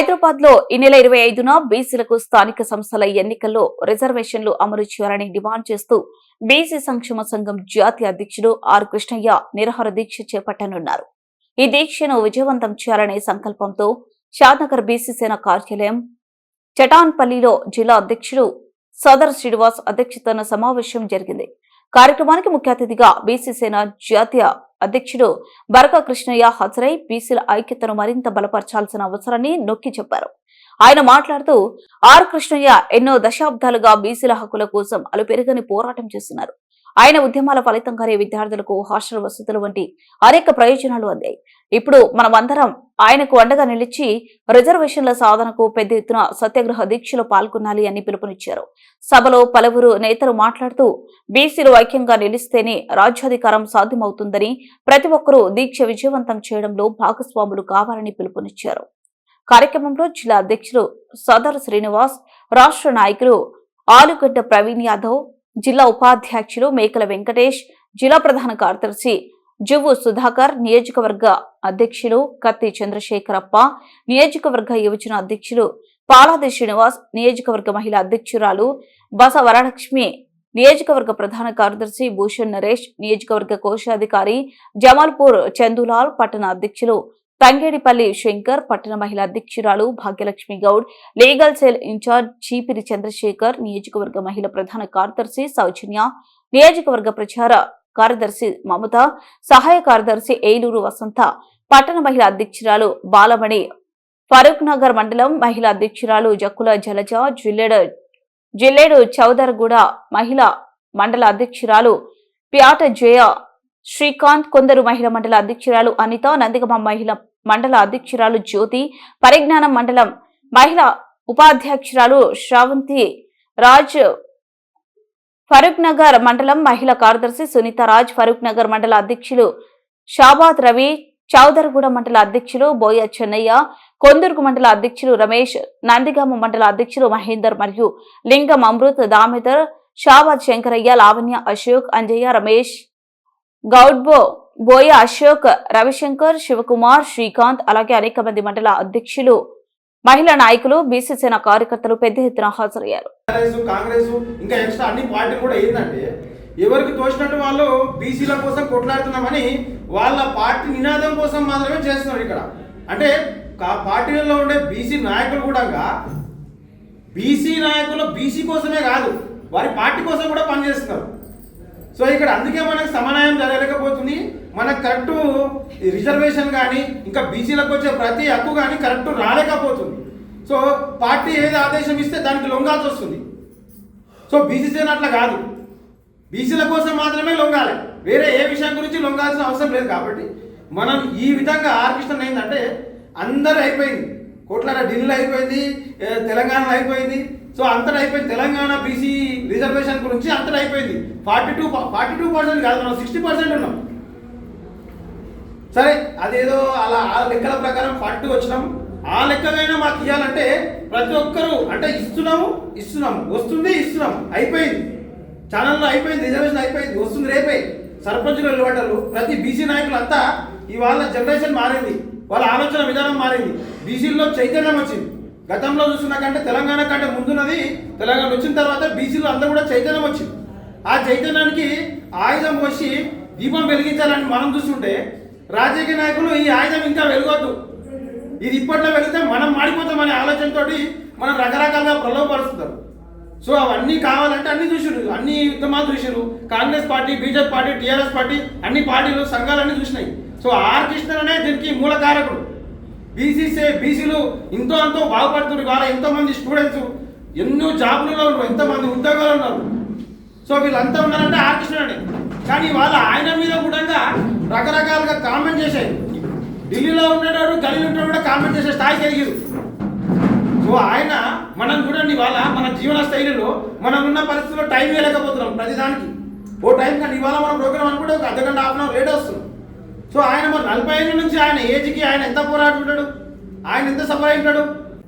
హైదరాబాద్లో ఈ నెల ఇరవై ఐదున బీసీలకు స్థానిక సంస్థల ఎన్నికల్లో రిజర్వేషన్లు అమలు చేయాలని డిమాండ్ చేస్తూ బీసీ సంక్షేమ సంఘం జాతీయ అధ్యక్షుడు ఆర్ కృష్ణయ్య నిరహార దీక్ష చేపట్టనున్నారు. ఈ దీక్షను విజయవంతం చేయాలనే సంకల్పంతో షాద్నగర్ బీసీ సేన కార్యాలయం చటాన్పల్లిలో జిల్లా అధ్యక్షుడు సదర్ శ్రీనివాస్ అధ్యక్షతన సమావేశం జరిగింది. కార్యక్రమానికి ముఖ్య అతిథిగా బీసీ సేన జాతీయ అధ్యక్షుడు బరక కృష్ణయ్య హాజరై బీసీల ఐక్యతను మరింత బలపరచాల్సిన అవసరాన్ని నొక్కి చెప్పారు. ఆయన మాట్లాడుతూ ఆర్ కృష్ణయ్య ఎన్నో దశాబ్దాలుగా బీసీల హక్కుల కోసం అలుపెరుగని పోరాటం చేస్తున్నారు. ఆయన ఉద్యమాల ఫలితంగానే విద్యార్థులకు హాస్టల్ వసతులు వంటి అనేక ప్రయోజనాలు అందాయి. ఇప్పుడు మనమందరం ఆయనకు అండగా నిలిచి రిజర్వేషన్ల సాధనకు పెద్ద ఎత్తున సత్యాగ్రహ దీక్షలో పాల్గొనాలి అని పిలుపునిచ్చారు. సభలో పలువురు నేతలు మాట్లాడుతూ బీసీలు ఐక్యంగా నిలిస్తేనే రాజ్యాధికారం సాధ్యమవుతుందని ప్రతి ఒక్కరూ దీక్ష విజయవంతం చేయడంలో భాగస్వాములు కావాలని పిలుపునిచ్చారు. కార్యక్రమంలో జిల్లా అధ్యక్షులు సదర్ శ్రీనివాస్ రాష్ట్ర నాయకులు ఆలుగడ్డ ప్రవీణ్ యాదవ్ జిల్లా ఉపాధ్యక్షులు మేకల వెంకటేష్ జిల్లా ప్రధాన కార్యదర్శి జువ్వు సుధాకర్ నియోజకవర్గ అధ్యక్షులు కత్తి చంద్రశేఖరప్ప నియోజకవర్గ యువజన అధ్యక్షులు పాలాది శ్రీనివాస్ నియోజకవర్గ మహిళా అధ్యక్షురాలు బస వరలక్ష్మి నియోజకవర్గ ప్రధాన కార్యదర్శి భూషణ్ నరేష్ నియోజకవర్గ కోశాధికారి జమాల్పూర్ చందులాల్ పట్టణ అధ్యక్షులు తంగేడిపల్లి శంకర్ పట్టణ మహిళా అధ్యక్షురాలు Bhagyalakshmi Goud legal cell incharge Chipiri Chandrasekhar నియోజకవర్గ మహిళ ప్రధాన కార్యదర్శి సౌజన్య నియోజకవర్గ ప్రచార కార్యదర్శి మమత సహాయ కార్యదర్శి ఏలూరు వసంత పట్టణ మహిళా అధ్యక్షురాలు బాలమణి ఫరూక్ నగర్ మండలం మహిళా అధ్యక్షురాలు జక్కుల జలజ జిల్లెడు జిల్లేడు చౌదరగూడ మహిళా మండల అధ్యక్షురాలు ప్యాట జయ శ్రీకాంత్ కొందరు మహిళా మండల అధ్యక్షురాలు అనిత నందిగమ మహిళ మండల అధ్యక్షురాలు జ్యోతి పరిజ్ఞానం మండలం మహిళా ఉపాధ్యక్షురాలు శ్రావంతి రాజ్ ఫరూక్ నగర్ మండలం మహిళా కార్యదర్శి సునీత రాజ్ ఫరూక్ నగర్ మండల అధ్యక్షులు షాబాద్ రవి చౌదరగూడ మండల అధ్యక్షులు బోయ చెన్నయ్య కొందుర్గు మండల అధ్యక్షులు రమేష్ నందిగామ మండల అధ్యక్షులు మహేందర్ మరియు లింగం అమృత్ దామోదర్ షాబాద్ శంకరయ్య లావణ్య అశోక్ అంజయ్య రమేష్ గౌడ్బో బోయ అశోక్ రవిశంకర్ శివకుమార్ శ్రీకాంత్ అలాగే అనేక మంది మండల అధ్యక్షులు మహిళా నాయకులు బీసీ సేన కార్యకర్తలు పెద్ద ఎత్తున హాజరయ్యారు. కాంగ్రెస్ ఇంకా ఎక్స్ట్రా అన్ని పార్టీలు కూడా ఏంటంటే ఎవరికి తోచినట్టు వాళ్ళు బీసీల కోసం కొట్లాడుతున్నామని వాళ్ళ పార్టీ నినాదం కోసం మాత్రమే చేస్తున్నారు ఇక్కడ. అంటే పార్టీలలో ఉండే బీసీ నాయకులు కూడా బీసీ నాయకులు బీసీ కోసమే కాదు వారి పార్టీ కోసం కూడా పనిచేస్తున్నారు. సో ఇక్కడ అందుకే మనకు సమన్వయం జరగలేకపోతుంది. మనకు కరెక్ట్ రిజర్వేషన్ కానీ ఇంకా బీసీలకు వచ్చే ప్రతి హక్కు కానీ కరెక్ట్ రాలేకపోతుంది. సో పార్టీ ఏది ఆదేశం ఇస్తే దానికి లొంగాల్సి వస్తుంది. సో బీసీ సేన అట్లా కాదు. బీసీల కోసం మాత్రమే లొంగాలి. వేరే ఏ విషయం గురించి లొంగాల్సిన అవసరం లేదు కాబట్టి మనం ఈ విధంగా ఆర్కిష్టం ఏంటంటే అందరూ అయిపోయింది. కోట్లాడ ఢిల్లీలో అయిపోయింది తెలంగాణలో అయిపోయింది సో అంతటా అయిపోయింది. తెలంగాణ బీసీ రిజర్వేషన్ గురించి అంతటా అయిపోయింది. Forty two forty two percent కాదు మనం సిక్స్టీ పర్సెంట్ ఉన్నాం. సరే అదేదో అలా ఆ లెక్కల ప్రకారం ఫార్టీ వచ్చినాం. ఆ లెక్కలైనా మాకు ఇవ్వాలంటే ప్రతి ఒక్కరూ అంటే ఇస్తున్నాము ఇస్తున్నాము. వస్తుంది ఇస్తున్నాం అయిపోయింది. ఛానల్లో అయిపోయింది రిజర్వేషన్ అయిపోయింది వస్తుంది రేపే. సర్పంచులు వెళ్ళబడ్డారు ప్రతి బీసీ నాయకులు అంతా ఇవాళ జనరేషన్ మారింది. వాళ్ళ ఆలోచన విధానం మారింది. బీసీల్లో చైతన్యం వచ్చింది. గతంలో చూస్తున్నా కంటే తెలంగాణ కంటే ముందున్నది. తెలంగాణ వచ్చిన తర్వాత బీసీలో అందరూ కూడా చైతన్యం వచ్చింది. ఆ చైతన్యానికి ఆయుధం వచ్చి దీపం వెలిగించాలని మనం చూస్తుంటే రాజకీయ నాయకులు ఈ ఆయుధం ఇంకా వెలగొద్దు. ఇది ఇప్పట్లో వెళితే మనం మాడిపోతామనే ఆలోచనతో మనం రకరకాలుగా ప్రలోభపరుస్తున్నారు. సో అవన్నీ కావాలంటే అన్ని చూసిరు అన్ని ఉద్యమాలు చూసిరు Congress party BJP party TRS party అన్ని పార్టీలు సంఘాలన్నీ చూసినాయి. సో ఆర్ కృష్ణనే దీనికి మూల కారకుడు. బీసీసీ బీసీలు ఎంతో ఎంతో బాగుపడుతున్నారు. ఇవాళ ఎంతోమంది స్టూడెంట్స్ ఎన్నో జాబులలో ఉన్నారు. ఎంతమంది ఉద్యోగాలు ఉన్నారు. సో వీళ్ళంతా ఉన్నారంటే ఆర్ కానీ వాళ్ళ ఆయన మీద కూడా రకరకాలుగా కామెంట్ చేశారు ఢిల్లీలో ఉండేవాడు గలీలో ఉండేవాడు కూడా కామెంట్ చేసే స్థాయికి ఎదిగారు సో ఆయన మనం చూడండి ఇవాళ మన జీవన శైలిలో మనం ఉన్న పరిస్థితుల్లో టైం వేయలేకపోతున్నాం ప్రతిదానికి. ఓ టైం కానీ ఇవాళ మనం ప్రోగ్రామ్ అనుకుంటే ఒక అర్ధ గంట హాఫ్ అన్ అవర్ లేట్ వస్తుంది. సో ఆయన మరి నలభై ఐదు నుంచి ఆయన ఏజ్కి ఆయన ఎంత పోరాడుతుంటాడు? ఆయన ఎంత సఫర్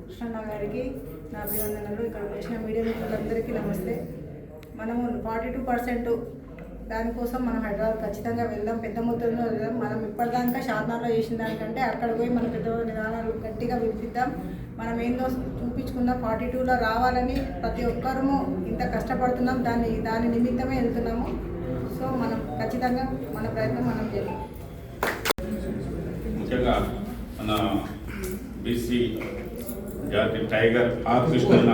కృష్ణ గారికి నా అభివందనలు ఇక్కడ వచ్చిన మీడియా మిత్రులందరికీ నమస్తే. మనము ఫార్టీ టూ పర్సెంట్ దానికోసం మనం హైదరాబాద్ ఖచ్చితంగా వెళ్దాం. పెద్ద మొత్తంలో వెళ్దాం. మనం ఇప్పటిదాకా షాద్నార్లో చేసిన దానికంటే అక్కడ పోయి మన పెద్ద విధానాలు గట్టిగా వినిపిద్దాం. మనం ఏందో చూపించుకుందాం. ఫార్టీ టూలో రావాలని ప్రతి ఒక్కరము ఇంత కష్టపడుతున్నాం. దాన్ని దాని నిమిత్తమే వెళ్తున్నాము. సో మనం ఖచ్చితంగా మన ప్రయత్నం మనం చేయాలి ముఖ్యంగా మన బీసీ జాతి టైగర్ ఆర్ కృష్ణన్న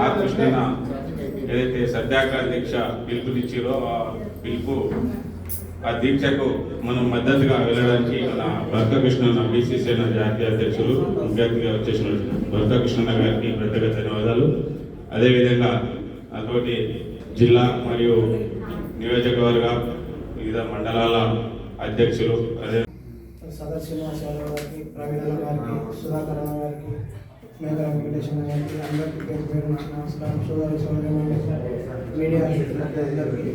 ఆర్ కృష్ణన్న ఏదైతే సత్యాగ్రహ దీక్ష పిలుపునిచ్చారో ఆ పిలుపు ఆ దీక్షకు మనం మద్దతుగా వెళ్ళడానికి మన భర్త కృష్ణన్న బీసీ సేన జాతీయ అధ్యక్షులు ముఖ్య అతిథిగా వచ్చేసిన భర్త కృష్ణన్న గారికి ప్రత్యేక ధన్యవాదాలు. అదేవిధంగా అటువంటి జిల్లా మరియు నియోజకవర్గ వివిధ మండలాల అధ్యక్షులు అదే సదర్ శ్రీనివాస్ యాదవ్ గారికి ప్రవీణ గారికి సుధాకర్ గారికి మేఘల వెంకటేశ్వర గారికి అందరికీ పేరు పేరు నుంచి నమస్కారం. సోదరి మీడియా అందరికీ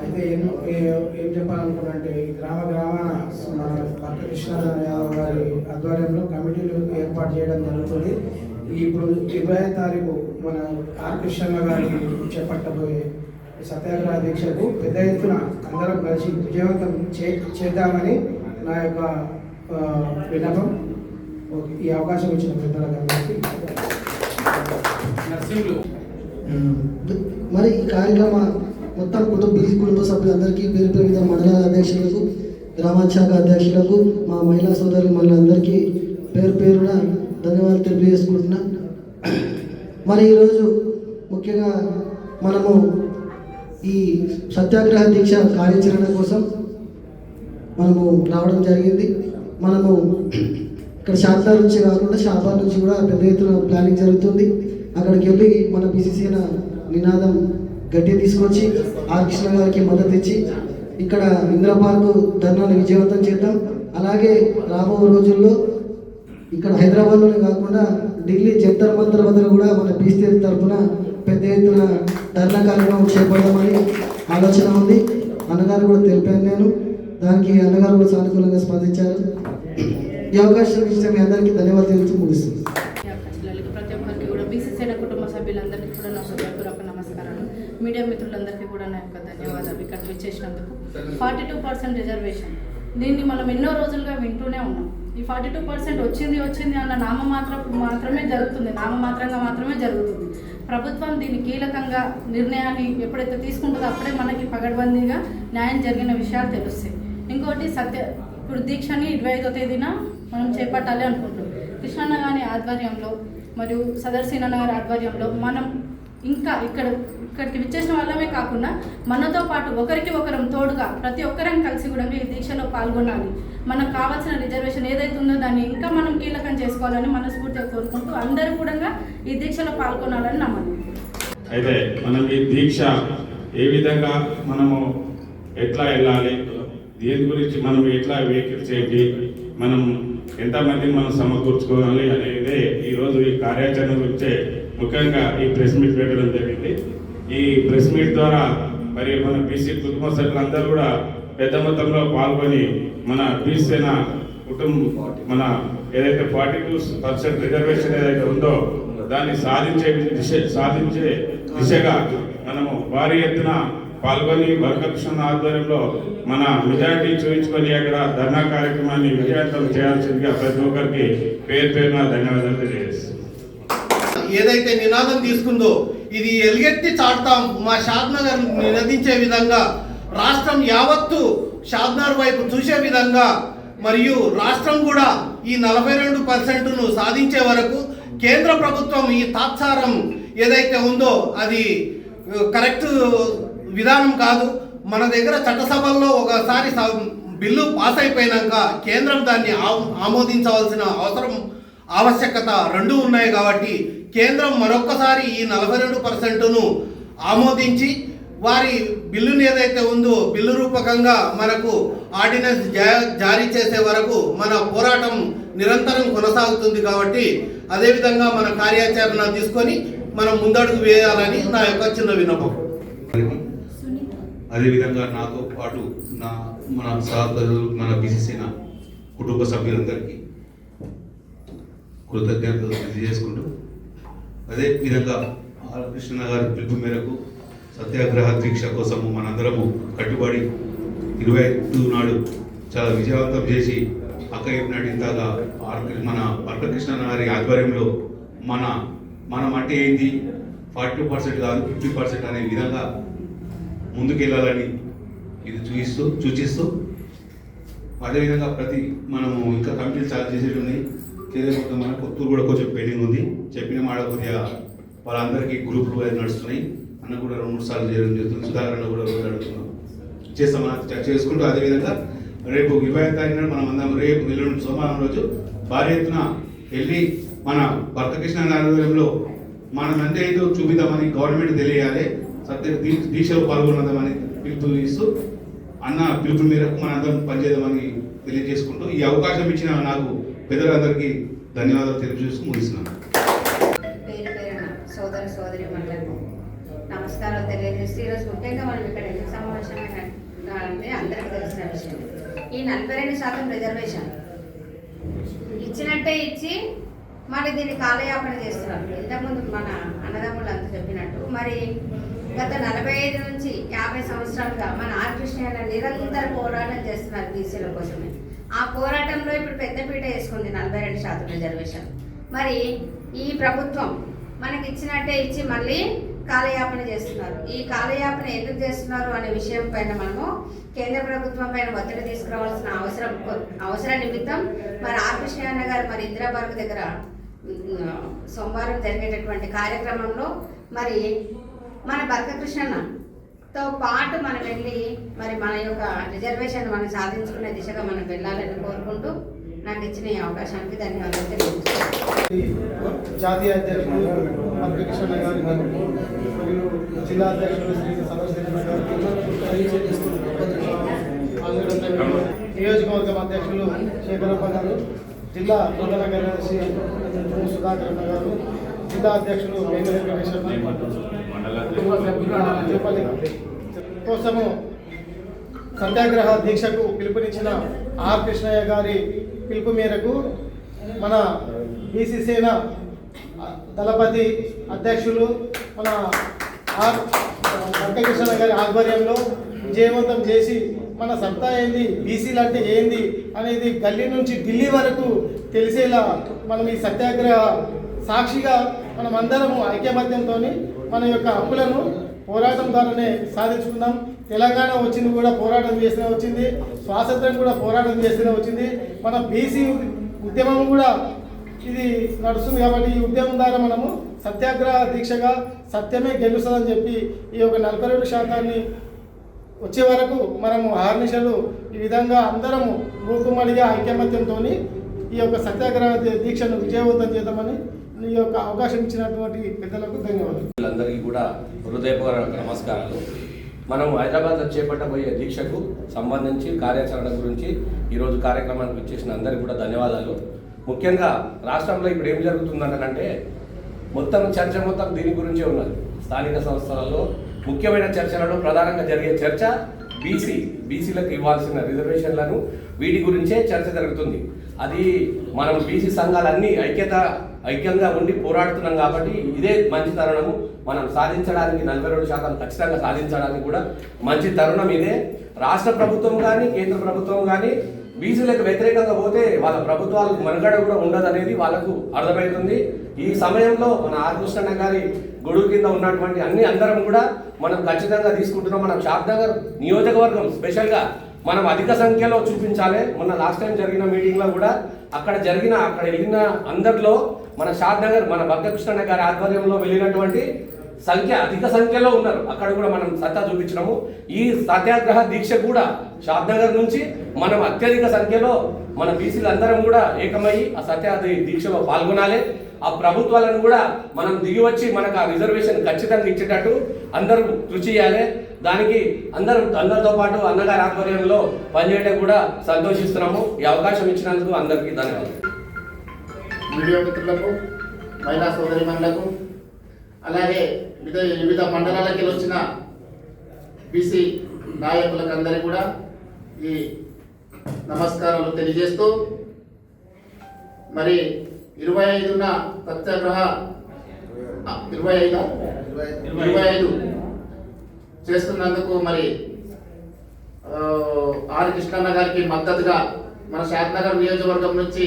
అయితే ఏం ఏ- ఏం చెప్పాలనుకున్నంటే ఈ గ్రామ గ్రామాన మన పక్క కృష్ణ యాదవ్ గారి ఆధ్వర్యంలో కమిటీలు ఏర్పాటు చేయడం జరుగుతుంది. ఇప్పుడు ఇరవై తారీఖు మన ఆర్ కృష్ణన్న గారికి చేపట్టబోయే సత్యాగ్రహ దీక్షకు పెద్ద ఎత్తున అందరం కలిసి విజయవంతం చే చేద్దామని నా యొక్క విన్నపం. ఈ అవకాశం ఇచ్చిన పెద్దలందరికీ. మరి ఈ కార్యక్రమ మొత్తం కుటుంబ కుటుంబ సభ్యులందరికీ పేరు పేరు మీద మండల అధ్యక్షులకు గ్రామ శాఖ అధ్యక్షులకు మా మహిళా సోదరులు మళ్ళీ పేరు పేరున ధన్యవాదాలు తెలియజేసుకుంటున్నా. మరి ఈరోజు ముఖ్యంగా మనము ఈ సత్యాగ్రహ దీక్ష కార్యాచరణ కోసం మనము రావడం జరిగింది. మనము ఇక్కడ షాద్నగర్ నుంచి కాకుండా షాబాద్ నుంచి కూడా పెద్ద ఎత్తున ప్లానింగ్ జరుగుతుంది. అక్కడికి వెళ్ళి మన బీసీసీన నినాదం గట్టి తీసుకొచ్చి ఆర్ కృష్ణ గారికి మద్దతు ఇచ్చి ఇక్కడ ఇందిరా పార్కు ధర్నాన్ని విజయవంతం చేద్దాం. అలాగే రాబో రోజుల్లో ఇక్కడ హైదరాబాద్లోనే కాకుండా ఢిల్లీ జంతర్ మంతర్ వద్ద కూడా మన బీసీ తరఫున పెద్ద ఎత్తున ధర్నా కార్యక్రమం చేపడదామని ఆలోచన ఉంది. అన్నగారు కూడా తెలిపాను నేను. దానికి అన్నగారు కూడా సానుకూలంగా స్పందించారు. ఈ అవకాశం ఇచ్చిన మీ అందరికీ ధన్యవాదాలు తెలుస్తూ ముగిస్తుంది ప్రతి ఒక్కరికి కూడా బీసీసీల కుటుంబ సభ్యులందరికీ కూడా నా హృదయపూర్వక నమస్కారాలు. మీడియా మిత్రులందరికీ కూడా నా యొక్క ధన్యవాదాలు ఇక్కడ విచ్చేసినందుకు. ఫార్టీ టూ పర్సెంట్ రిజర్వేషన్ దీన్ని మనం ఎన్నో రోజులుగా వింటూనే ఉన్నాం. ఈ ఫార్టీ టూ పర్సెంట్ వచ్చింది వచ్చింది అన్న నామమాత్ర మాత్రమే జరుగుతుంది. నామమాత్రంగా మాత్రమే జరుగుతుంది. ప్రభుత్వం దీన్ని కీలకంగా నిర్ణయాన్ని ఎప్పుడైతే తీసుకుంటుందో అప్పుడే మనకి పగడ్బందీగా న్యాయం జరిగిన విషయాలు తెలుస్తాయి. ఇంకోటి సత్య ఇప్పుడు దీక్షని ఇరవై ఐదో తేదీన మనం చేపట్టాలి అనుకుంటున్నాం. కృష్ణన్న గారి ఆధ్వర్యంలో మరియు సదర్శీనన్న గారి ఆధ్వర్యంలో మనం ఇంకా ఇక్కడ ఇక్కడికి విచ్చేసిన వాళ్ళమే కాకుండా మనతో పాటు ఒకరికి ఒకరం తోడుగా ప్రతి ఒక్కరం కలిసి కూడా ఈ దీక్షలో పాల్గొనాలి. మనకు కావాల్సిన రిజర్వేషన్ ఏదైతే ఉందో దాన్ని ఇంకా మనం కీలకం చేసుకోవాలని మనస్ఫూర్తిగా కోరుకుంటూ అందరూ కూడా ఈ దీక్షలో పాల్గొనాలని నమ్మకం. అయితే మనం ఈ దీక్ష ఏ విధంగా మనము ఎట్లా వెళ్ళాలి? దీని గురించి మనం ఎట్లా వెహికల్ చేయాలి మనం ఎంతమంది మనం సమకూర్చుకోవాలి అనేది ఈరోజు ఈ కార్యాచరణ గురించే ముఖ్యంగా ఈ ప్రెస్ మీట్ పెట్టడం జరిగింది. ఈ ప్రెస్ మీట్ ద్వారా మరి మన బీసీ కుటుంబ సభ్యులందరూ కూడా పెద్ద మొత్తంలో పాల్గొని మన బీసీన కుటుంబం మన ఏదైతే ఫార్టీ టూ పర్సెంట్ రిజర్వేషన్ ఏదైతే ఉందో దాన్ని సాధించే దిశ సాధించే దిశగా మనము భారీ ఎత్తున పాల్గొని వరకృష్ణ ఆధ్వర్యంలో మన మెజారిటీ చూపించుకొని అక్కడ ధర్నా కార్యక్రమాన్ని విజయవంతం చేయాల్సిందిగా ప్రతి ఒక్కరికి పేరు పేరున ధన్యవాదాలు తెలియజేస్తాను ఏదైతే నినాదం తీసుకుందో ఇది ఎలుగెత్తి చాటుతాం. మా షాద్నగర్ నినదించే విధంగా రాష్ట్రం యావత్తు షాద్నగర్ వైపు చూసే విధంగా మరియు రాష్ట్రం కూడా ఈ నలభై రెండు పర్సెంట్ను సాధించే వరకు కేంద్ర ప్రభుత్వం ఈ తాత్సారం ఏదైతే ఉందో అది కరెక్ట్ విధానం కాదు. మన దగ్గర చట్టసభల్లో ఒకసారి బిల్లు పాస్ అయిపోయినాక కేంద్రం దాన్ని ఆమోదించవలసిన అవసరం ఆవశ్యకత రెండు ఉన్నాయి కాబట్టి కేంద్రం మరొక్కసారి ఈ నలభై రెండు పర్సెంట్ను ఆమోదించి వారి బిల్లుని ఏదైతే ఉందో బిల్లు రూపకంగా మనకు ఆర్డినెన్స్ జా- జారీ చేసే వరకు మన పోరాటం నిరంతరం కొనసాగుతుంది కాబట్టి అదేవిధంగా మన కార్యాచరణ తీసుకొని మనం ముందడుగు వేయాలని నా యొక్క చిన్న విన్నపం. అదేవిధంగా నాతో పాటు నా మన సహోదరులు మన బీసీసీన కుటుంబ సభ్యులందరికీ కృతజ్ఞతలు తెలియజేసుకుంటూ అదే విధంగా బాలకృష్ణ గారి పిలుపు మేరకు సత్యాగ్రహ దీక్ష కోసము మనందరము కట్టుబడి ఇరవై ఐదు నాడు చాలా విజయవంతం చేసి అక్క చెప్పినట్టు ఇంతగా మన బాలకృష్ణ గారి ఆధ్వర్యంలో మన మనం అంటే ఏంది? ఫార్టీ టూ పర్సెంట్ కాదు ఫిఫ్టీ పర్సెంట్ అనే విధంగా ముందుకెళ్ళాలని ఇది చూపిస్తూ సూచిస్తూ అదేవిధంగా ప్రతి మనము ఇంకా కమిటీలు చాలా చేసేవి ఉన్నాయి చేసేపోతే మన కొత్తూరు కూడా కొంచెం పెండింగ్ ఉంది. చెప్పిన మాట కొద్దిగా వాళ్ళందరికీ గ్రూపులు అది నడుస్తున్నాయి. అన్న కూడా రెండు మూడు సార్లు చేయడం జరుగుతుంది. సుధాకరణ కూడా రోజు అడుగుతున్నాం చేస్తామని చేసుకుంటూ అదేవిధంగా రేపు ఇరవై తారీఖున మనం అందరం రేపు ఎల్లుండి సోమవారం రోజు భారీ ఎత్తున వెళ్ళి మన భర్తకృష్ణ ఆధ్వర్యంలో మనం ఎంత ఏదో చూపిద్దామని గవర్నమెంట్ తెలియాలి. సత్య దీక్షలో పాల్గొనదామని పిలుపు ఇస్తూ అన్న పిలుపు మేరకు మనందరం పనిచేద్దామని తెలియజేసుకుంటూ ఈ అవకాశం ఇచ్చిన నాకు పెద్దలందరికీ ధన్యవాదాలు తెలియజేస్తూ ముగిస్తున్నాను. పేరు పేరున సోదర సోదరి మండలకు నమస్కారాలు తెలియజేస్తూ ఈరోజు ముఖ్యంగా మనం ఇక్కడ ఎందుకు సమావేశమైన అంటే అందరికీ తెలిసిన విషయం. ఈ నలభై రెండు శాతం రిజర్వేషన్. ఇచ్చినట్టే ఇచ్చి మరి దీన్ని కాలయాపన చేస్తున్నారు. ఇంతకుముందు మన అన్నదమ్ములు అంత చెప్పినట్టు మరి గత నలభై ఐదు నుంచి యాభై సంవత్సరాలుగా మన ఆర్కృష్ణ నిరంతర పోరాటం చేస్తున్నారు బీసీల కోసమే. ఆ పోరాటంలో ఇప్పుడు పెద్దపీట వేసుకుంది నలభై రెండు శాతం రిజర్వేషన్. మరి ఈ ప్రభుత్వం మనకి ఇచ్చినట్టే ఇచ్చి మళ్ళీ కాలయాపన చేస్తున్నారు. ఈ కాలయాపన ఎందుకు చేస్తున్నారు అనే విషయం పైన మనము కేంద్ర ప్రభుత్వం పైన ఒత్తిడి తీసుకురావాల్సిన అవసరం అవసరం నిమిత్తం మరి ఆర్ అన్న గారు మరి ఇందిరాబార్గ్ దగ్గర సోమవారం జరిగేటటువంటి కార్యక్రమంలో మరి మన తో పాటు మనం వెళ్ళి మరి మన యొక్క రిజర్వేషన్ మనం సాధించుకునే దిశగా మనం వెళ్ళాలని కోరుకుంటూ నాకు ఇచ్చిన ఈ అవకాశానికి ధన్యవాదాలు తెలియజేస్తున్నాను. జాతీయ అధ్యక్షుడు వెంకటకృష్ణ గారికి మరియు జిల్లా అధ్యక్షుడు శ్రీ సదాశివ గారికి నియోజకవర్గం అధ్యక్షులు శేఖరప్ప గారు జిల్లా ప్రధాన కార్యదర్శి సుధాకర్ గారు జిల్లా అధ్యక్షులు కోసము సత్యాగ్రహ దీక్షకు పిలుపునిచ్చిన ఆర్ కృష్ణయ్య గారి పిలుపు మేరకు మన బీసీ సేన దళపతి అధ్యక్షులు మన ఆర్ వెంకటకృష్ణ గారి ఆధ్వర్యంలో విజయవంతం చేసి మన సత్తా ఏంది బీసీలు అంటే ఏంది అనేది గల్లీ నుంచి ఢిల్లీ వరకు తెలిసేలా మనం ఈ సత్యాగ్రహ సాక్షిగా మనం అందరము ఐక్యమత్యంతో మన యొక్క హక్కులను పోరాటం ద్వారానే సాధించుకుందాం. తెలంగాణ వచ్చింది కూడా పోరాటం చేస్తూనే వచ్చింది. స్వాతంత్రం కూడా పోరాటం చేస్తూనే వచ్చింది. మన బీసీ ఉద్యమం కూడా ఇది నడుస్తుంది కాబట్టి ఈ ఉద్యమం ద్వారా మనము సత్యాగ్రహ దీక్షగా సత్యమే గెలుస్తుందని చెప్పి ఈ యొక్క నలభై రెండు శాతాన్ని వచ్చే వరకు మనము ఆర్నిషలు ఈ విధంగా అందరము మూకుమ్మడిగా ఐకమత్యంతో ఈ యొక్క సత్యాగ్రహ దీక్షను విజయవంతం చేద్దామని ఈ యొక్క అవకాశం ఇచ్చినటువంటి పెద్దలకు ధన్యవాదాలు. అందరికీ కూడా హృదయపూర్వక నమస్కారాలు. మనం హైదరాబాద్లో చేపట్టబోయే దీక్షకు సంబంధించి కార్యాచరణ గురించి ఈరోజు కార్యక్రమానికి ఇచ్చేసిన అందరికీ కూడా ధన్యవాదాలు. ముఖ్యంగా రాష్ట్రంలో ఇప్పుడు ఏం జరుగుతుందంటే మొత్తం చర్చ మొత్తం దీని గురించే ఉన్నది. స్థానిక సంస్థలలో ముఖ్యమైన చర్చలలో ప్రధానంగా జరిగే చర్చ బీసీ బీసీలకు ఇవ్వాల్సిన రిజర్వేషన్లను వీటి గురించే చర్చ జరుగుతుంది. అది మనం బీసీ సంఘాలన్నీ ఐక్యత ఐక్యంగా ఉండి పోరాడుతున్నాం కాబట్టి ఇదే మంచి తరుణము. మనం సాధించడానికి నలభై రెండు శాతం ఖచ్చితంగా సాధించడానికి కూడా మంచి తరుణం ఇదే. రాష్ట్ర ప్రభుత్వం కానీ కేంద్ర ప్రభుత్వం కానీ బీసీలకు వ్యతిరేకంగా పోతే వాళ్ళ ప్రభుత్వాలకు మనుగడ కూడా ఉండదనేది వాళ్ళకు అర్థమవుతుంది. ఈ సమయంలో మన ఆర్ కృష్ణన్న గారి గొడుగు కింద ఉన్నటువంటి అన్ని అందరం కూడా మనం ఖచ్చితంగా తీసుకుంటున్నాం. మన షాద్నగర్ నియోజకవర్గం స్పెషల్గా మనం అధిక సంఖ్యలో చూపించాలి. మొన్న లాస్ట్ టైం జరిగిన మీటింగ్లో కూడా అక్కడ జరిగిన అక్కడ వెళ్ళిన అందరిలో మన షాద్నగర్ మన భక్తకృష్ణ గారి ఆధ్వర్యంలో వెళ్ళినటువంటి సంఖ్య అధిక సంఖ్యలో ఉన్నారు. అక్కడ కూడా మనం సత్తా చూపించినాము. ఈ సత్యాగ్రహ దీక్ష కూడా షాద్నగర్ నుంచి మనం అత్యధిక సంఖ్యలో మన బీసీలు అందరం కూడా ఏకమై ఆ సత్యాగ్రహ దీక్షలో పాల్గొనాలి. ఆ ప్రభుత్వాలను కూడా మనం దిగి వచ్చి మనకు ఆ రిజర్వేషన్ ఖచ్చితంగా ఇచ్చేటట్టు అందరూ కృషి చేయాలి. దానికి అందరూ అందరితో పాటు అన్నగారి ఆధ్వర్యంలో పనిచేయడం కూడా సంతోషిస్తున్నాము. ఈ అవకాశం ఇచ్చినందుకు అందరికీ ధన్యవాదాలు. మీడియా మిత్రులకు మహిళా సోదరిమణులకు అలాగే వివిధ వివిధ మండలాలకి వచ్చిన బీసీ నాయకులకు అందరి కూడా ఈ నమస్కారాలు తెలియజేస్తూ మరి ఇరవై ఐదున సత్యాగ్రహ ఇరవై ఐదు? ఇరవై ఐదు. చేస్తున్నందుకు మరి ఆర్ కృష్ణన్న గారికి మద్దతుగా మన షాద్నగర్ నియోజకవర్గం నుంచి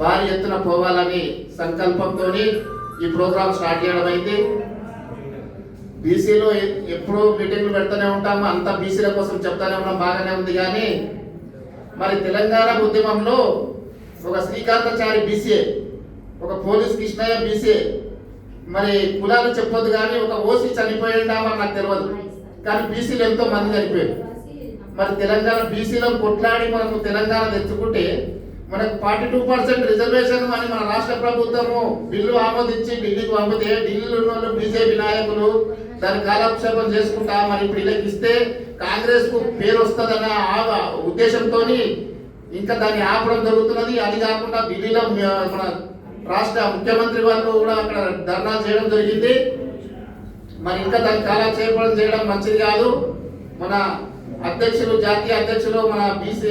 భారీ ఎత్తున పోవాలని సంకల్పంతో ఈ ప్రోగ్రాం స్టార్ట్ చేయడం అయింది. బీసీలో ఎప్పుడూ మీటింగ్లు పెడుతూనే ఉంటాము. అంతా బీసీల కోసం చెప్తానే ఉన్నాం బాగానే ఉంది కానీ మరి తెలంగాణ ఉద్యమంలో ఒక శ్రీకాంతాచారి బీసీఏ ఒక పోలీస్ కృష్ణయ్య బీసీఏ మరి కులాలు చెప్పొద్దు కానీ ఒక ఓసీ చనిపోయిందామని నాకు తెలియదు కానీ బీసీలు ఎంతో మంది చనిపోయారు. మరి తెలంగాణ బీసీలో కొట్లాడి మనము తెలంగాణ తెచ్చుకుంటే మనకు ఫార్టీ టూ పర్సెంట్ రిజర్వేషన్ అని మన రాష్ట్ర ప్రభుత్వము బిల్లు ఆమోదించి ఢిల్లీకి పంపితే ఢిల్లీలో ఉన్న బీజేపీ నాయకులు దాన్ని కాలక్షేపం చేసుకుంటా మరి ఇప్పుడు వీళ్ళకి ఇస్తే కాంగ్రెస్కు పేరు వస్తుందన్న ఆ ఉద్దేశంతో ఇంకా దాన్ని ఆపడం జరుగుతున్నది. అది కాకుండా ఢిల్లీలో మన రాష్ట్ర ముఖ్యమంత్రి వాళ్ళు కూడా అక్కడ ధర్నా చేయడం జరిగింది. మరి ఇంకా దాన్ని కాలక్షేపం చేయడం మంచిది కాదు. మన అధ్యక్షులు జాతీయ అధ్యక్షులు మన బీసీ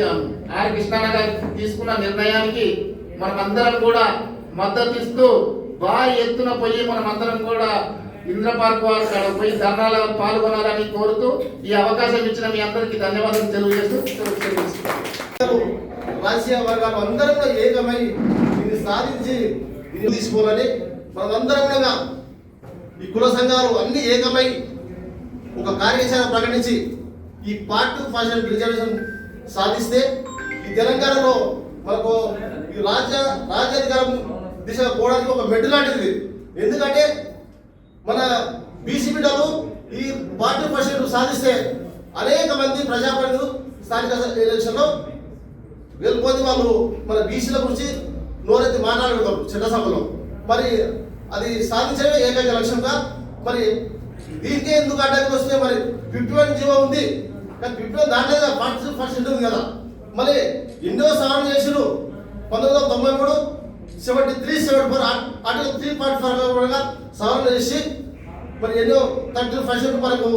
ఆర్ కృష్ణారావు గారు తీసుకున్న నిర్ణయానికి మనమందరం కూడా మద్దతు ఇస్తూ బాగా ఎత్తున పోయి మనమందరం కూడా ఇంద్ర పార్క్ వారు అక్కడ పోయి ధర్నాలో పాల్గొనాలని కోరుతూ ఈ అవకాశం ఇచ్చిన మీ అందరికీ ధన్యవాదాలు తెలియజేస్తూ రాజకీయ వర్గాలు అందరం కూడా ఏకమై దీన్ని సాధించి దీన్ని తీసుకోవాలని మనందరం కూడా ఈ కుల సంఘాలు అన్ని ఏకమై ఒక కార్యాచరణ ప్రకటించి ఈ పార్ట్ టూ పర్సెంట్ రిజర్వేషన్ సాధిస్తే ఈ తెలంగాణలో మనకు ఈ రాజ్య రాజ్యాధికారం దిశగా పోవడానికి ఒక మెడ్డు లాంటిది. ఎందుకంటే మన బీసీ బిడ్డలు ఈ పార్టీ పర్సెంట్ సాధిస్తే అనేక మంది ప్రజాప్రతినిధులు స్థానిక ఎలక్షన్లో వెళ్ళిపోతే వాళ్ళు మన బీసీల గురించి నోరెత్తి మాట్లాడుతారు చట్టసభలో మరి అది సాధించడమే ఏకైక లక్ష్యంగా మరి దీనికే ఎందుకు అడ్డానికి వస్తే మరి ఫిఫ్టీ వన్ జీవో ఉంది. కానీ ఫిఫ్టీ వన్ దాంట్లో ఫార్టీ పర్సెంట్ ఉంది కదా. మరి ఎన్నో సవరణ చేసిరు పంతొమ్మిది వందల తొంభై మూడు seventy three seventy four article three point four సవరణ చేసి మరి ఎన్నో థర్టీ పర్సెంట్ మనకు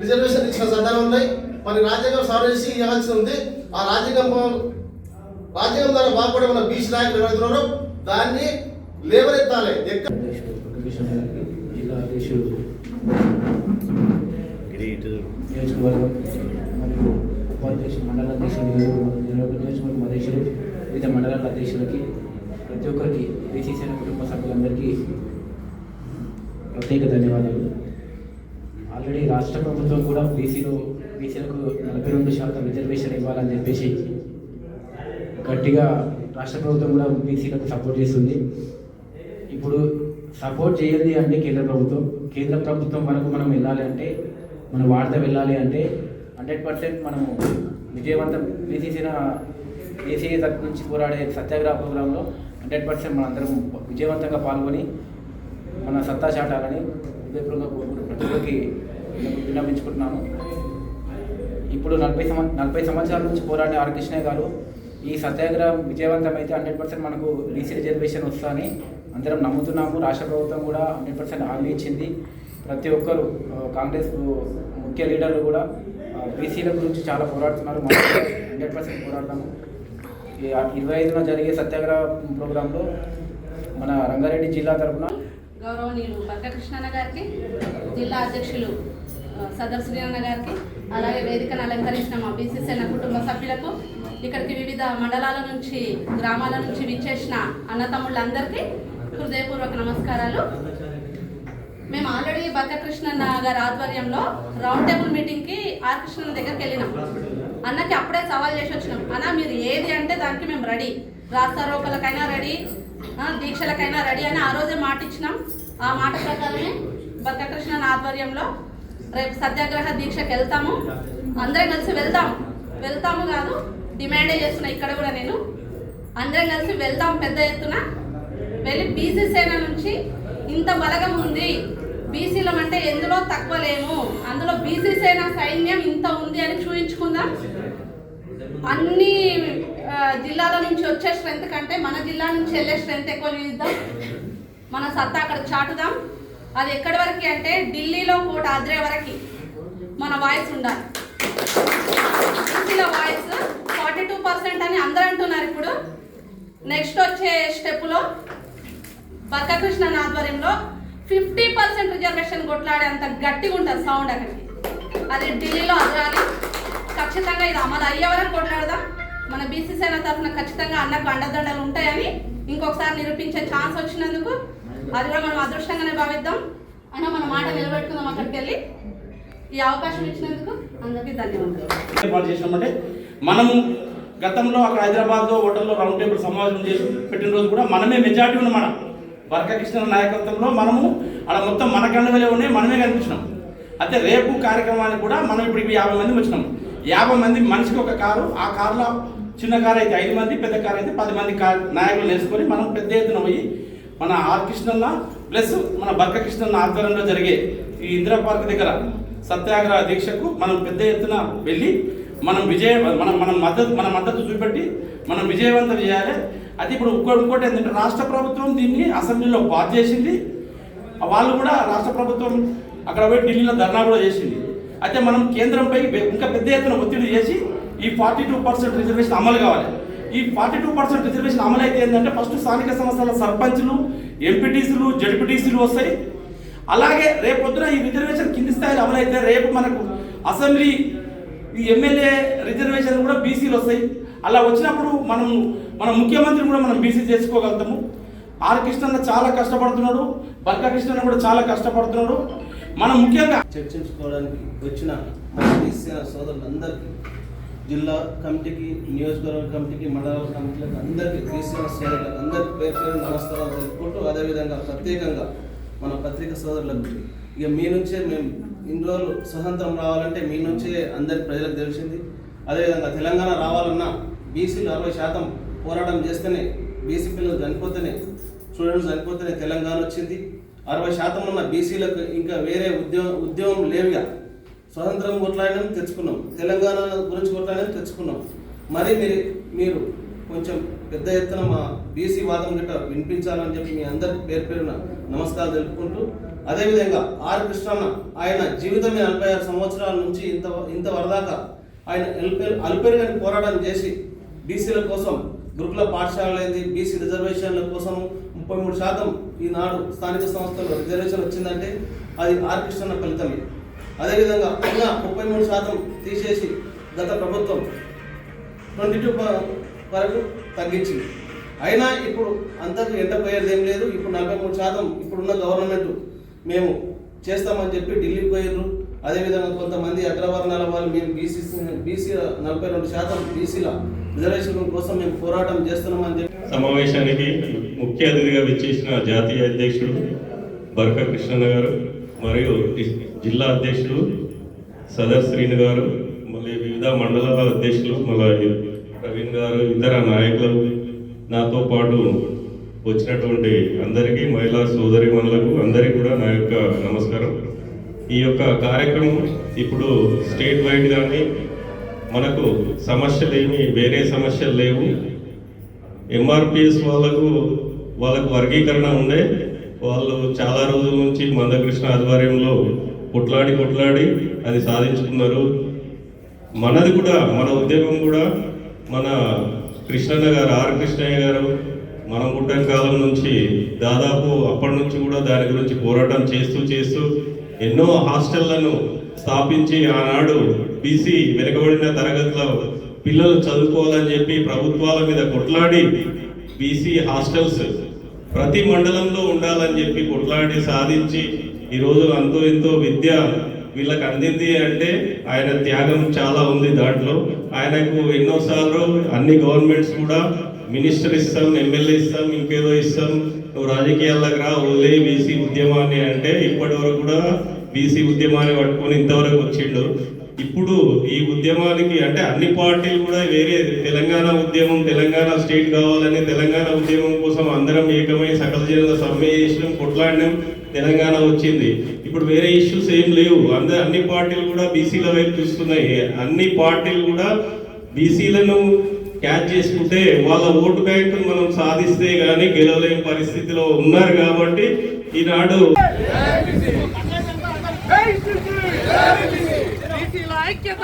రిజర్వేషన్ ఇచ్చిన సందర్భం ఉన్నాయి. మరి రాజ్యాంగం సవరణ చేసి ఇవ్వాల్సి ఉంది. ఆ రాజ్యాంగం రాజ్యాంగం ద్వారా బాగుపడే మన బీసీ నాయకులు ఎవరైతున్నారో దాన్ని లేవనెత్తాలి. ఎక్కడ జిల్లా అధ్యక్షుడు నియోజకవర్గం మరియు ఉపాధ్యక్షుడు మండల అధ్యక్షులు నియోజకవర్గం అధ్యక్షులు వివిధ మండలాల అధ్యక్షులకి ప్రతి ఒక్కరికి బీసీసీఎన్ కుటుంబ సభ్యులందరికీ ప్రత్యేక ధన్యవాదాలు. ఆల్రెడీ రాష్ట్ర ప్రభుత్వం కూడా బీసీలో బీసీలకు నలభై రెండు శాతం రిజర్వేషన్ ఇవ్వాలని చెప్పేసి గట్టిగా రాష్ట్ర ప్రభుత్వం కూడా బీసీలకు సపోర్ట్ చేస్తుంది. ఇప్పుడు సపోర్ట్ చేయాలి అంటే కేంద్ర ప్రభుత్వం. కేంద్ర ప్రభుత్వం వరకు మనం వెళ్ళాలి అంటే మన వార్త వెళ్ళాలి అంటే హండ్రెడ్ పర్సెంట్ మనము విజయవంతం. బీసీసీన బీసీ నుంచి పోరాడే సత్యాగ్రహ ప్రోగ్రాంలో హండ్రెడ్ పర్సెంట్ మనందరం విజయవంతంగా పాల్గొని మన సత్తా చాటాలని హృదయపూర్వకంగా కోరుకుంటూ ప్రతి ఒక్కరికి విన్నవించుకుంటున్నాను ఇప్పుడు నలభై సంవ నలభై సంవత్సరాల నుంచి పోరాడే ఆర్ కృష్ణయ్య గారు ఈ సత్యాగ్రహం విజయవంతమైతే హండ్రెడ్ పర్సెంట్ మనకు బీసీ రిజర్వేషన్ వస్తుందని అందరం నమ్ముతున్నాము. రాష్ట్ర ప్రభుత్వం కూడా హండ్రెడ్ పర్సెంట్ హామీ ఇచ్చింది. ప్రతి ఒక్కరు కాంగ్రెస్ ముఖ్య లీడర్లు కూడా బీసీల గురించి చాలా పోరాడుతున్నారు. మనం హండ్రెడ్ పర్సెంట్ పోరాడతాము. ఇరవై ఐదున జరిగే సత్యాగ్రహ ప్రోగ్రాంలో మన రంగారెడ్డి జిల్లా తరఫున గౌరవనీయులు బక్కకృష్ణన్న గారికి జిల్లా అధ్యక్షులు సదర్ శ్రీనన్న గారికి అలాగే వేదికను అలంకరించిన మా బీసీసీఎన్ కుటుంబ సభ్యులకు ఇక్కడికి వివిధ మండలాల నుంచి గ్రామాల నుంచి విచ్చేసిన అన్నతమ్ముళ్ళందరికీ హృదయపూర్వక నమస్కారాలు. మేము ఆల్రెడీ బక్కకృష్ణన్న గారి ఆధ్వర్యంలో రౌండ్ టేబుల్ మీటింగ్కి ఆర్ కృష్ణన్న దగ్గరికి వెళ్ళినాం. అన్నకి అప్పుడే సవాల్ చేసి వచ్చినాం. అన్న మీరు ఏది అంటే దానికి మేము రెడీ. రాస్తారోకలకైనా రెడీ దీక్షలకైనా రెడీ అని ఆ రోజే మాట ఇచ్చినాం. ఆ మాట ప్రకారమే బక్కకృష్ణన్ ఆధ్వర్యంలో రేపు సత్యాగ్రహ దీక్షకి వెళ్తాము. అందరం కలిసి వెళ్దాం వెళ్తాము కాదు డిమాండే చేస్తున్నా ఇక్కడ కూడా నేను. అందరం కలిసి వెళ్దాం పెద్ద ఎత్తున. వెళ్ళి బీసీ సేన నుంచి ఇంత బలగం ఉంది. బీసీలం అంటే ఎందులో తక్కువ లేము అందులో బీసీ సేన సైన్యం ఇంత ఉంది అని చూపించుకుందాం అన్ని జిల్లాల నుంచి వచ్చే స్ట్రెంత్ కంటే మన జిల్లా నుంచి వెళ్ళే స్ట్రెంత్ ఎక్కువ చూద్దాం మన సత్తా అక్కడ చాటుదాం. అది ఎక్కడి వరకు అంటే ఢిల్లీలో కోట అద్రే వరకు. మన వాయిస్ ఉండాలి. బీసీల వాయిస్ ఫార్టీ టూ పర్సెంట్ అని అందరూ అంటున్నారు ఇప్పుడు. నెక్స్ట్ వచ్చే స్టెప్లో బక్కకృష్ణ ఆధ్వర్యంలో ఫిఫ్టీ పర్సెంట్ రిజర్వేషన్ కొట్లాడే అంత గట్టిగా ఉంటుంది సౌండ్ అక్కడికి. అది ఢిల్లీలో అదరాలి ఖచ్చితంగా ఇది అమలు అయ్యే వరకు కొట్లాడదాం. మన బీసీ సేన తరఫున ఖచ్చితంగా అన్నకు అండదండలు ఉంటాయని ఇంకొకసారి నిరూపించే ఛాన్స్ వచ్చినందుకు అది కూడా మనం అదృష్టంగానే భావిద్దాం. అయినా మన మాట నిలబెట్టుకుందాం అక్కడికి వెళ్ళి. ఈ అవకాశం ఇచ్చినందుకు అందరికీ ధన్యవాదాలు. ఏర్పాటు చేసినామంటే మనము గతంలో అక్కడ హైదరాబాద్లో హోటల్లో రౌండ్ టేబుల్ సమావేశం చేసి పెట్టిన రోజు కూడా మనమే మెజార్టీ ఉన్నమాట. వర్గకృష్ణ నాయకత్వంలో మనము అక్కడ మొత్తం మన కండవలే ఉన్నాయి మనమే కనిపించినాం. అయితే రేపు కార్యక్రమానికి కూడా మనం ఇప్పుడు యాభై మంది వచ్చినాం. యాభై మంది మనిషికి ఒక కారు ఆ కారులో చిన్న కారు అయితే ఐదు మంది పెద్ద కారు అయితే పది మంది కార్ నాయకులు వేసుకొని మనం పెద్ద ఎత్తున పోయి మన ఆర్ కృష్ణన్న ప్లస్ మన బర్క కృష్ణన్న ఆధ్వర్యంలో జరిగే ఈ ఇందిరా పార్క్ దగ్గర సత్యాగ్రహ దీక్షకు మనం పెద్ద ఎత్తున వెళ్ళి మనం విజయ మనం మన మద్దతు మన మద్దతు చూపెట్టి మనం విజయవంతం చేయాలి. అది ఇప్పుడు ఇంకోటి ఇంకోటి ఏంటంటే రాష్ట్ర ప్రభుత్వం దీన్ని అసెంబ్లీలో పాస్ చేసింది. వాళ్ళు కూడా రాష్ట్ర ప్రభుత్వం అక్కడ పోయి ఢిల్లీలో ధర్నా కూడా చేసింది. అయితే మనం కేంద్రంపై ఇంకా పెద్ద ఎత్తున ఒత్తిడి చేసి ఈ ఫార్టీ టూ పర్సెంట్ రిజర్వేషన్ అమలు కావాలి. ఈ ఫార్టీ టూ పర్సెంట్ రిజర్వేషన్ అమలు అయితే ఏంటంటే ఫస్ట్ స్థానిక సంస్థల సర్పంచ్లు ఎంపీటీసీలు జడ్పీటీసీలు వస్తాయి. అలాగే రేపు పొద్దున ఈ రిజర్వేషన్ కింది స్థాయిలో అమలైతే రేపు మనకు అసెంబ్లీ ఈ ఎమ్మెల్యే రిజర్వేషన్ కూడా బీసీలు వస్తాయి. అలా వచ్చినప్పుడు మనం మన ముఖ్యమంత్రిని కూడా మనం బీసీ చేసుకోగలుగుతాము. ఆర్ కృష్ణన్న చాలా కష్టపడుతున్నాడు. బర్క కృష్ణన్న కూడా చాలా కష్టపడుతున్నాడు. మనం ముఖ్యంగా చర్చించుకోవడానికి వచ్చిన మన సోదరులందరికీ జిల్లా కమిటీకి నియోజకవర్గ కమిటీకి మండల కమిటీలకు అందరికీ క్రిస్టియన్ సోదరులకు అందరికీ పేరు పేరు నమస్కారాలు తెలుపుకుంటూ అదేవిధంగా ప్రత్యేకంగా మన పత్రిక సోదరులకు ఇక మీ నుంచే మేము ఇన్ని రోజులు స్వతంత్రం రావాలంటే మీ నుంచే అందరి ప్రజలకు తెలిసింది. అదేవిధంగా తెలంగాణ రావాలన్నా బీసీలు అరవై శాతం పోరాటం చేస్తేనే బీసీ పిల్లలు చనిపోతేనే స్టూడెంట్స్ చనిపోతేనే తెలంగాణ వచ్చింది. అరవై శాతం ఉన్న బీసీలకు ఇంకా వేరే ఉద్యోగం ఉద్యోగం లేవుగా. స్వతంత్రం కొట్లాడినాం తెచ్చుకున్నాం. తెలంగాణ గురించి కొట్లాడినాం తెచ్చుకున్నాం. మరి మీరు మీరు కొంచెం పెద్ద ఎత్తున మా బీసీ వాదం గిట్ట వినిపించాలని చెప్పి మీ అందరికి పేరు పేరున నమస్కారం తెలుపుకుంటూ అదేవిధంగా ఆర్ కృష్ణన్న ఆయన జీవితమే నలభై ఆరు సంవత్సరాల నుంచి ఇంత ఇంత వరదాకా ఆయన అల్పేరు అల్పేరుగాని పోరాటం చేసి బీసీల కోసం గురుకుల ఏంది? బీసీ రిజర్వేషన్ల కోసం ముప్పై మూడు శాతం ఈనాడు స్థానిక సంస్థల్లో రిజర్వేషన్ వచ్చిందంటే అది ఆర్ ఫలితమే. అదేవిధంగా ఉన్న ముప్పై మూడు శాతం తీసేసి గత ప్రభుత్వం ట్వంటీ టూ వరకు తగ్గించింది. అయినా ఇప్పుడు అంతకు ఎంటపోయేది ఏం లేదు. ఇప్పుడు నలభై మూడు శాతం ఇప్పుడున్న గవర్నమెంట్ మేము చేస్తామని చెప్పి ఢిల్లీకి పోయారు అదేవిధంగా కొంతమంది అగ్రవర్ణాల వాళ్ళు మేము బీసీ బీసీ నలభై రెండు శాతం బీసీల రిజర్వేషన్ కోసం మేము పోరాటం చేస్తున్నామని చెప్పి సమావేశానికి ముఖ్య అతిథిగా విచ్చేసిన జాతీయ అధ్యక్షుడు బరక కృష్ణన్న గారు మరియు జిల్లా అధ్యక్షుడు సదర్ శ్రీను గారు మళ్ళీ వివిధ మండలాల అధ్యక్షులు మళ్ళీ ప్రవీణ్ గారు ఇతర నాయకులు నాతో పాటు వచ్చినటువంటి అందరికీ మహిళా సోదరి అందరికీ కూడా నా యొక్క నమస్కారం. ఈ యొక్క కార్యక్రమం ఇప్పుడు స్టేట్ వైడ్ కానీ మనకు సమస్యలు ఏమి వేరే సమస్యలు లేవు. ఎంఆర్పిఎస్ వాళ్ళకు వాళ్ళకు వర్గీకరణ ఉండే. వాళ్ళు చాలా రోజుల నుంచి మందకృష్ణ ఆధ్వర్యంలో కొట్లాడి కొట్లాడి అది సాధించుకున్నారు. మనది కూడా మన ఉద్యమం కూడా మన కృష్ణన్న గారు ఆర్ కృష్ణయ్య గారు మనం పుట్టిన కాలం నుంచి దాదాపు అప్పటి నుంచి కూడా దాని గురించి పోరాటం చేస్తూ చేస్తూ ఎన్నో హాస్టళ్ళను స్థాపించి ఆనాడు బీసీ వెనుకబడిన తరగతిలో పిల్లలు చదువుకోవాలని చెప్పి ప్రభుత్వాల మీద కొట్లాడి బీసీ హాస్టల్స్ ప్రతి మండలంలో ఉండాలని చెప్పి కొట్లాడి సాధించి ఈరోజు అంతో ఎంతో విద్య వీళ్ళకి అందింది అంటే ఆయన త్యాగం చాలా ఉంది దాంట్లో. ఆయనకు ఎన్నోసార్లు అన్ని గవర్నమెంట్స్ కూడా మినిస్టర్ ఇస్తాం ఎమ్మెల్యే ఇస్తాం ఇంకేదో ఇస్తాం. నువ్వు రాజకీయాల్లోకి రా వదిలే బీసీ ఉద్యమాన్ని అంటే ఇప్పటి వరకు కూడా బీసీ ఉద్యమాన్ని పట్టుకొని ఇంతవరకు వచ్చిండు. ఇప్పుడు ఈ ఉద్యమానికి అంటే అన్ని పార్టీలు కూడా వేరే తెలంగాణ ఉద్యమం తెలంగాణ స్టేట్ కావాలని తెలంగాణ ఉద్యమం కోసం అందరం ఏకమై సకల జనుల సమ్మె చేసినాం కొట్లాడినాం తెలంగాణ వచ్చింది. ఇప్పుడు వేరే ఇష్యూస్ ఏం లేవు. అందరు అన్ని పార్టీలు కూడా బీసీల వైపు చూస్తున్నాయి. అన్ని పార్టీలు కూడా బీసీలను క్యాచ్ చేసుకుంటే వాళ్ళ ఓటు బ్యాంకు మనం సాధిస్తే కానీ గెలవలేని పరిస్థితిలో ఉన్నారు కాబట్టి ఈనాడు ఐక్యత!